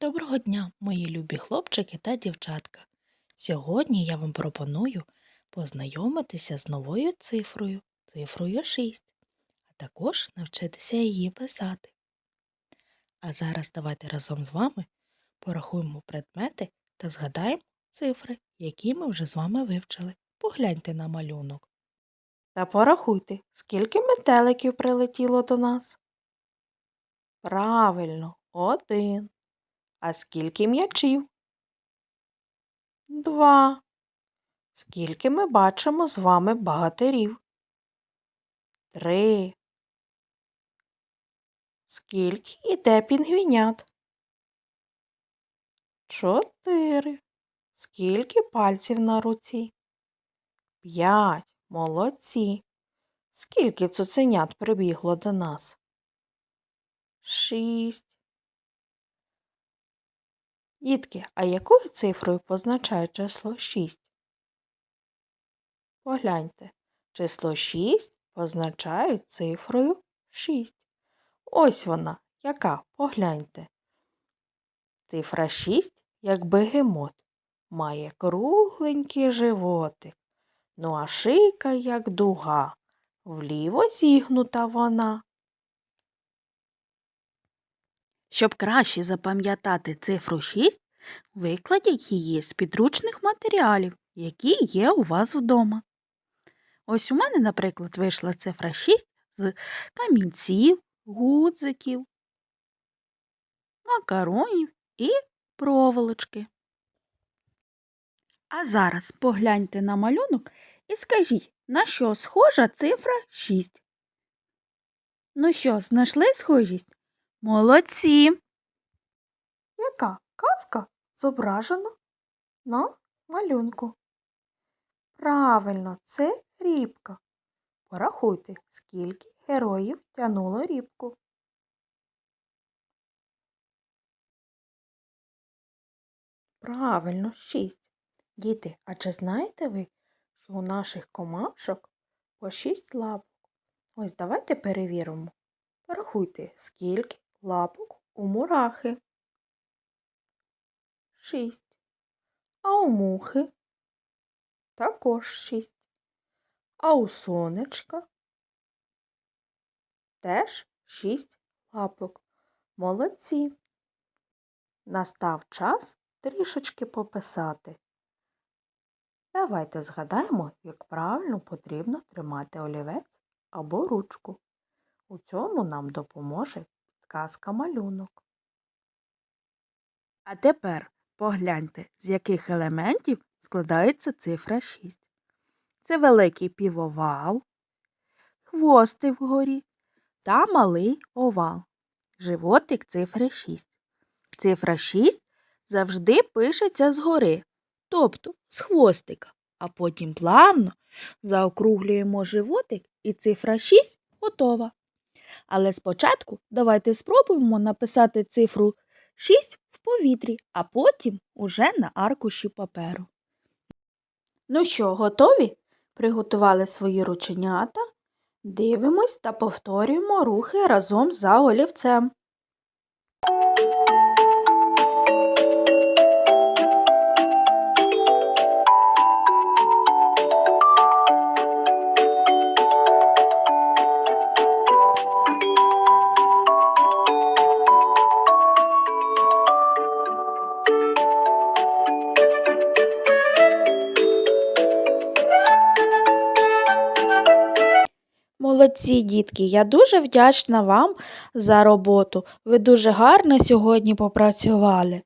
Доброго дня, мої любі хлопчики та дівчатка. Сьогодні я вам пропоную познайомитися з новою цифрою, цифрою 6, а також навчитися її писати. А зараз давайте разом з вами порахуємо предмети та згадаємо цифри, які ми вже з вами вивчили. Погляньте на малюнок. Та порахуйте, скільки метеликів прилетіло до нас. Правильно, один. А скільки м'ячів? Два. Скільки ми бачимо з вами багатирів? Три. Скільки іде пінгвінят? Чотири. Скільки пальців на руці? П'ять. Молодці. Скільки цуценят прибігло до нас? Шість. Дітки, а якою цифрою позначає число 6? Погляньте, число 6 позначають цифрою 6. Ось вона, яка, погляньте. Цифра 6, як бегемот, має кругленький животик, ну а шийка, як дуга, вліво зігнута вона. Щоб краще запам'ятати цифру 6, викладіть її з підручних матеріалів, які є у вас вдома. Ось у мене, наприклад, вийшла цифра 6 з камінців, гудзиків, макаронів і проволочки. А зараз погляньте на малюнок і скажіть, на що схожа цифра 6. Ну що, знайшли схожість? Молодці! Яка казка зображена на малюнку? Правильно, це рібка. Порахуйте, скільки героїв тянуло рібку. Правильно, шість. Діти, а чи знаєте ви, що у наших комашок по шість лапок? Ось давайте перевіримо. Порахуйте, скільки лапок у мурахи. Шість. А у мухи також шість. А у сонечка теж шість лапок. Молодці. Настав час трішечки пописати. Давайте згадаємо, як правильно потрібно тримати олівець або ручку. У цьому нам допоможе підказка малюнок. А тепер погляньте, з яких елементів складається цифра 6. Це великий півовал, хвости вгорі та малий овал. Животик цифри 6. Цифра 6 завжди пишеться згори, тобто з хвостика, а потім плавно заокруглюємо животик і цифра 6 готова. Але спочатку давайте спробуємо написати цифру 6 в повітрі, а потім уже на аркуші паперу. Ну що, готові? Приготували свої рученята. Дивимось та повторюємо рухи разом за олівцем. Молодці, дітки, я дуже вдячна вам за роботу. Ви дуже гарно сьогодні попрацювали.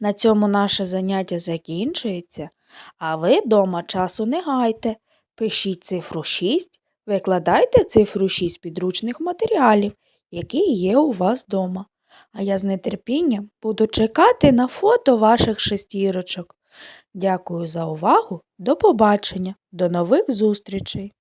На цьому наше заняття закінчується, а ви дома часу не гайте. Пишіть цифру 6, викладайте цифру 6 підручних матеріалів, які є у вас вдома. А я з нетерпінням буду чекати на фото ваших шестірочок. Дякую за увагу. До побачення, до нових зустрічей!